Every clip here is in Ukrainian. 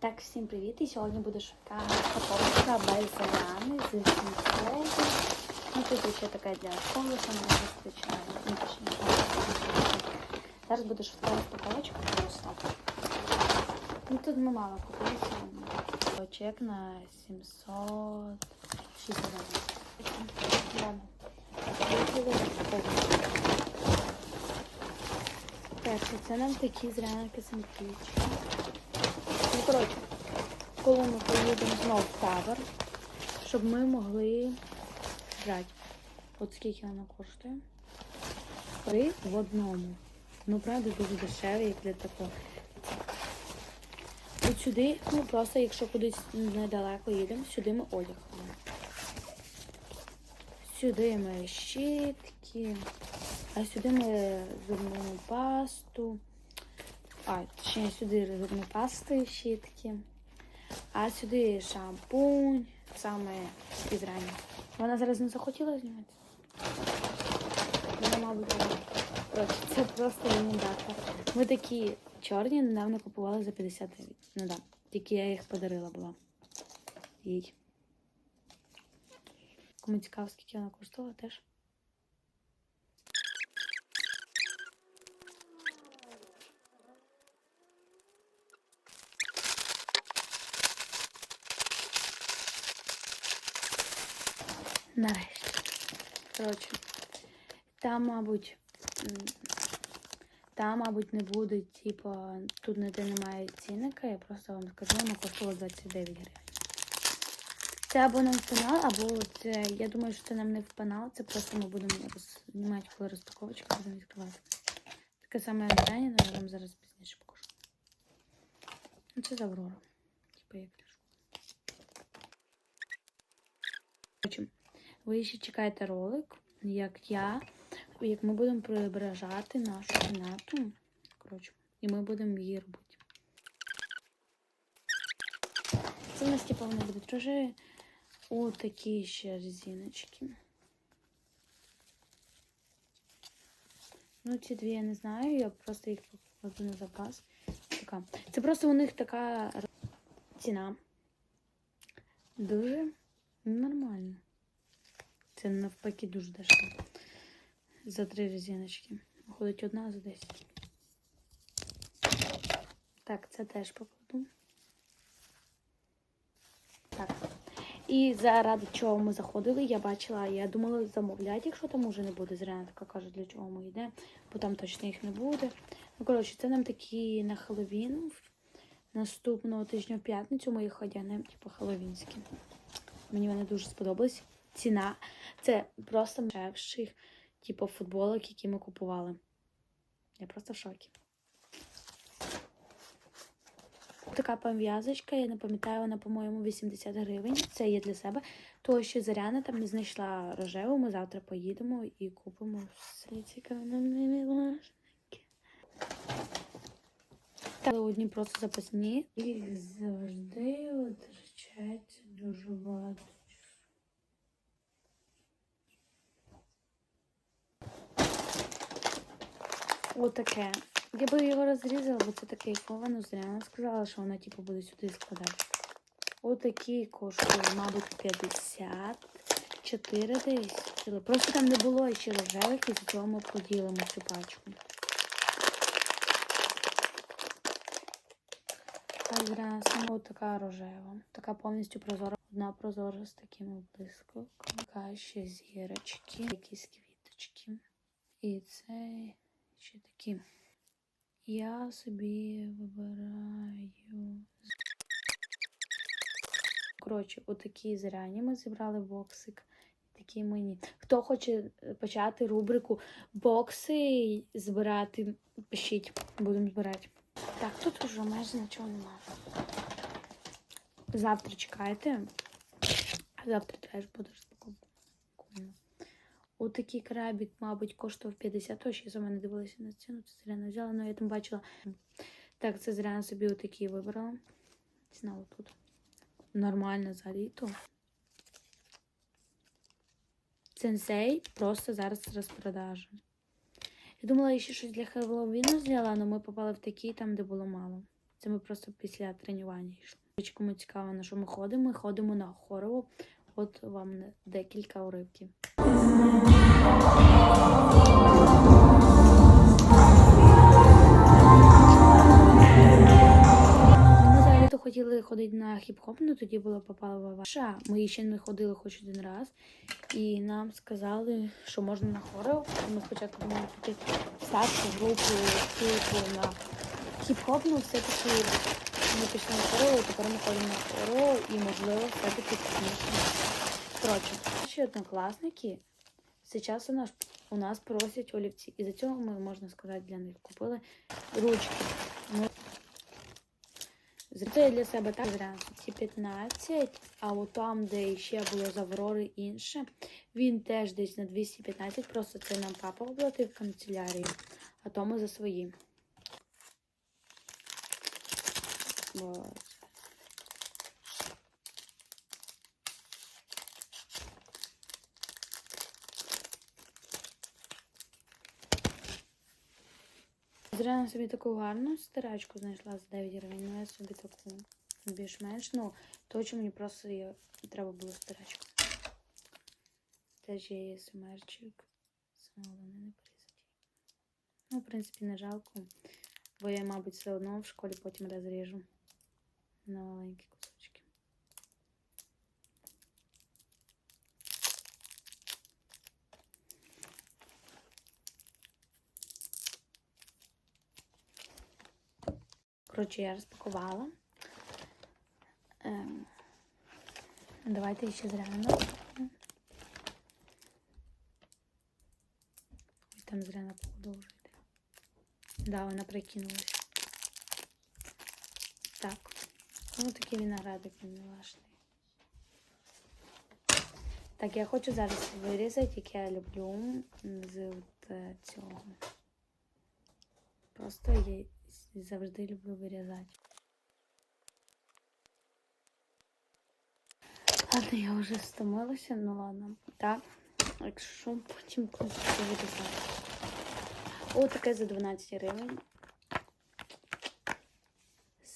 Так, всім привіт! І сьогодні буде швидка упаковка без заляни з сім'єю. Ну, тут ще така для школи, що не вистачає. Зараз буде швидка розпаковочка просто. Ну, тут ми мало купили. Чек на 706. Ладно. Перше, це нам такі зрянки симпатичні. Коротше, коли ми поїдемо знову в табор, щоб ми могли брати. От скільки вона коштує? Три в одному. Ну, правда, дуже дешеві, як для такого. От сюди, ну просто якщо кудись недалеко їдемо, сюди ми одяг ходимо. Сюди ми щітки, а сюди ми зубну пасту. А, точніше, сюди зубну пасту і щітки. А сюди шампунь, саме із ранніх. Вона зараз не захотіла знімати. Вона, мабуть. Коротше, це просто рекомендація. Ми такі чорні недавно купували за 59. Ну да. тільки я їх подарила була. Їй. Кому цікаво, скільки вона коштувала теж. Нарешті. Коротше, там, мабуть, там, мабуть, не буде, типу, тут ніде немає цінника, я просто вам скажу, воно коштувало 29 гривень. Це або нам в пенал, або це, я думаю, що це нам не в пенал, це просто ми будемо знімати, коли розпаковочка будемо відкривати. Таке саме питання, але я вам зараз пізніше покажу. Ну, це з Аврора. Типу як пляшка. Ви ще чекаєте ролик, як я, як ми будемо преображати нашу кімнату. Коротше, і ми будемо її робити. Це в нас типу вони будуть рожеві. О, такі ще резиночки. Ну, ці дві я не знаю, я просто їх покладу на запас. Така. Це просто у них така ціна. Дуже нормально. Це навпаки дуже дешево. За три резиночки. Виходить одна за 10. Так, це теж покладу. Так. І заради чого ми заходили, я бачила, я думала замовляти, якщо там уже не буде. Зря така каже, для чого ми йдемо, бо там точно їх не буде. Ну, коротше, це нам такі на Хеллоуін. Наступного тижня в п'ятницю ми їх одягнемо, типу, хеллоуінські. Мені вони дуже сподобались. Ціна це просто дешевших, типу, футболок, які ми купували. Я просто в шокі. Така пов'язочка, я не пам'ятаю, вона, по-моєму, 80 гривень. Це є для себе. То, що Заряна там не знайшла рожеву, ми завтра поїдемо і купимо все цікаве на милашники. Так, одні просто запасні. Їх завжди витрачається дуже багато. Отаке. Я би його розрізала, бо це таке ковано зря. Вона сказала, що вона типу буде сюди складати. Отакі коштує, мабуть, 54 десь. Просто там не було ще рожевих, і з цього ми поділимо цю пачку. А зря саме така рожева. Така повністю прозора. Одна прозора з такими блискавками. Така ще зірочки, якісь квіточки. І це ще такі. Я собі вибираю. Коротше, отакі зряні ми зібрали боксик. Такі мені. Хто хоче почати рубрику бокси збирати, пишіть, будемо збирати. Так, тут вже майже нічого немає. Завтра чекайте. А завтра теж буде розпаковка. Отакий крабик, мабуть, коштував 50, то ще за мене дивилася на ціну, це зря не взяла, але я там бачила. Так, це зря собі отакий вибрала. Ціна отут. Нормально за літо. Сенсей просто зараз розпродажа. Я думала, я ще щось для Хеллоуіну взяла, але ми попали в такий, там, де було мало. Це ми просто після тренування йшли. Кому цікаво, на що ми ходимо, ми ходимо на хорову. От вам декілька уривків. То хотіли ходити на хіп-хоп, але тоді була попала ваша. Ми ще не ходили хоч один раз. І нам сказали, що можна на хору. Ми спочатку думали піти в старшу групу типу на хіп-хоп, ну все-таки ми пішли на і тепер ми ходимо на хору, і можливо все-таки технічно. Коротше, наші однокласники зараз у нас, у нас просять олівці. І за цього ми, можна сказати, для них купили ручки. Ми Зато я для себе так ці 15, а от там, де ще було з Аврори інше, він теж десь на 215, просто це нам папа оплатив в канцелярію, а то ми за свої. Бо... Зря собі таку гарну стирачку знайшла за 9 гривень, ну я собі таку більш-менш. Ну, то, що мені просто є, треба було стирачку. Теж є смерчик. Саме не порізати. Ну, в принципі, не жалко. Бо я, мабуть, все одно в школі потім розріжу на маленькі кусочки. Коротше, я розпакувала. Ем, давайте ще зряно. Ой, там зряно походу. Да, вона прикинулась. Так. Ну, такий виноградик він милашний. Так, я хочу зараз вирізати, як я люблю з от е, цього. Просто я завжди люблю вирізати. Ладно, я вже стомилася, ну ладно. Так, якщо потім колись буду вирізати. О, таке за 12 гривень.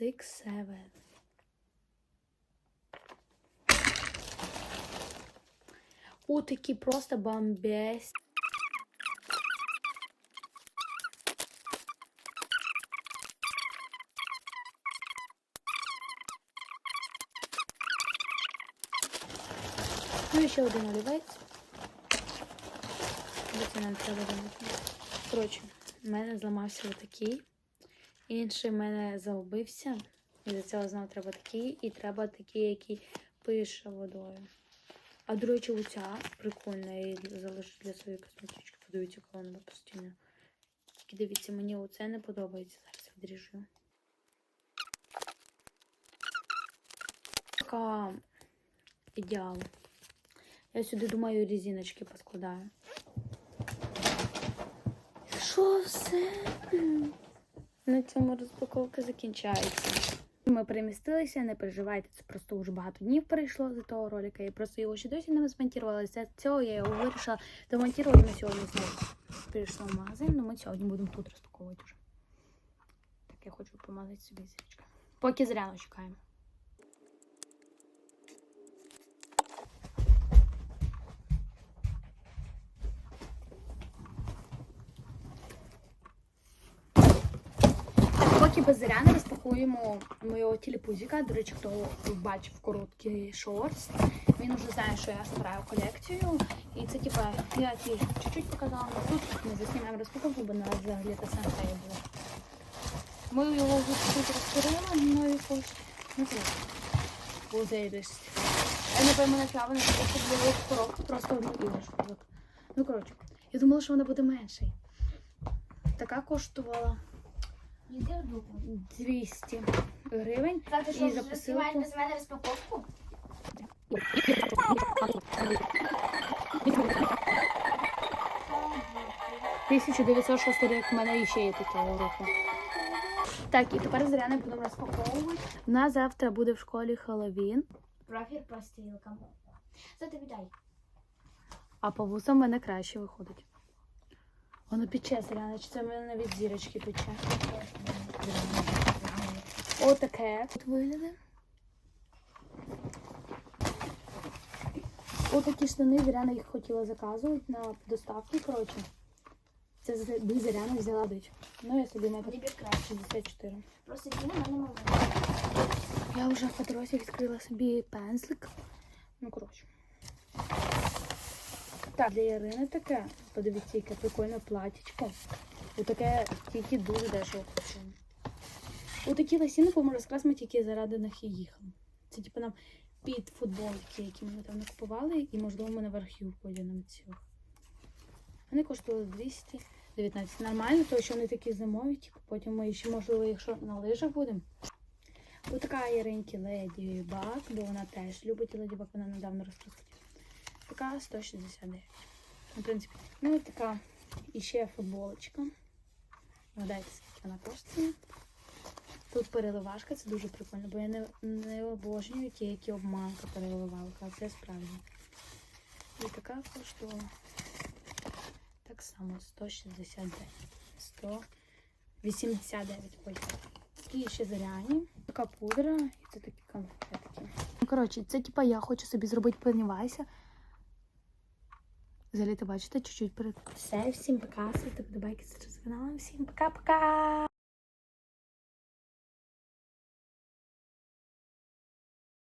Six, seven. О, такі просто бомбесь. Ну і ще один олівець. Це нам треба думати. Коротше, в мене зламався отакий. Інший в мене загубився. І для цього знову треба такий. І треба такий, який пише водою. А до речі, оця прикольна, я її залишу для своєї косметички. Подивіться, яка вона постійно. Тільки дивіться, мені оце не подобається. Зараз відріжу. Така ідеал. Я сюди думаю резиночки поскладаю. Що все? На цьому розпаковка закінчається. Ми перемістилися, не переживайте, це просто вже багато днів прийшло за того ролика. Я просто його ще досі не змонтувала. З цього я його вирішила домонтувати на сьогодні знову. Прийшла в магазин, але ми сьогодні будемо тут розпаковувати вже. Так, я хочу помазати собі зірочка. Поки зряно чекаємо. Поки без заряни розпакуємо моєго тілепузіка. До речі, хто бачив короткий шорт, він вже знає, що я збираю колекцію. І це типа я ті чуть-чуть показала, але тут ми заснімаємо розпаковку, бо на взагалі та сенса було. Ми його вже тут розкрили, ну якось ну це лузейдись. Я напевно почала на просто було коробку, просто одну іграшку. Ну коротше, я думала, що вона буде менша. Така коштувала. Йди в дупу. 200 гривень. Так, ти І що, за знімаєш посилку? без мене розпаковку? – 1906 рік в мене ще є таке уроки. Так, і тепер зря не будемо розпаковувати. У нас завтра буде в школі Хеллоуін, Профір по стрілкам. Це тобі дай. а по вусам в мене краще виходить. Воно пече зря, чи це в мене навіть зірочки пече. Отаке от виглядає. Отакі штани Заряна їх хотіла заказувати на доставки, коротше. Це з- би Заряна взяла дич. Ну, я собі краще. 64. Просто Діна мене мала. Я вже по дорозі відкрила собі пензлик. Ну, коротше. Так, для Ярини таке. Подивіться, яке прикольне платічко. Отаке тільки дуже дешево коштує. Отакі якраз ми тільки заради них і їхали. Це типу нам під футболки, які ми там купували, і можливо ми на верхів поділимо цю. Вони коштували 219. Нормально, тому що вони такі зимові, типу, потім ми ще, можливо, якщо на лижах будемо. Ось така Яринки Леді Баг, бо вона теж любить Леді Баг, вона недавно розкрутила. Така 169. В принципі, ну і така і ще футболочка. Гадайте, скільки вона коштує. Тут переливашка, це дуже прикольно, бо я не, не обожнюю ті, які обманка переливалка, а це справді. І така коштувала так само 169. 189 ой. І ще заряні. Така пудра, і це такі конфетки. Ну, коротше, це типа я хочу собі зробити пеннівайся. Взагалі, ти бачите, чуть-чуть перед. Все, всім пока, ставте подобайки з каналом. Всім пока-пока!